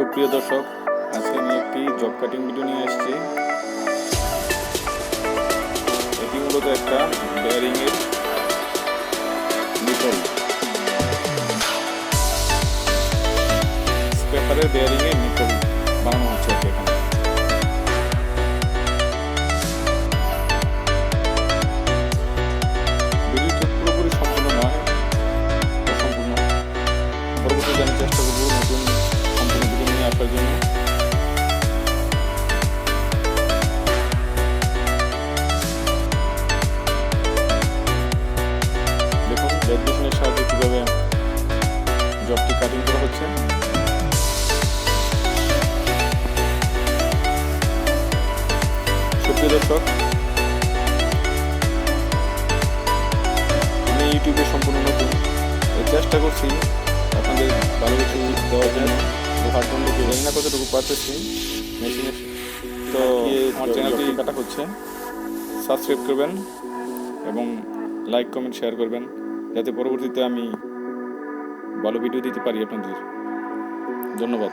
সুপ্রিয় দর্শক, আজকে আমি একটি জব কাটিং ভিডিও নিয়ে এসেছি এটি মূলত একটা বেয়ারিং এর নিপল স্পেপারের এর নিপল বানানো হচ্ছে এখানে। আসার জন্য দেখুন লেদ মেশিনের সাহায্যে কীভাবে? জবটি কাটিং করা হচ্ছে সুপ্রিয় দর্শক আমি ইউটিউবে সম্পূর্ণ নতুন। চেষ্টা করছি আপনাদের ভালো কিছু না কতটুকু পারতেছি? মেশিনের তো আমার চ্যানেলটি কাটা হচ্ছে সাবস্ক্রাইব করবেন এবং লাইক কমেন্ট শেয়ার করবেন যাতে পরবর্তীতে আমি ভালো ভিডিও দিতে পারি আপনাদের। ধন্যবাদ।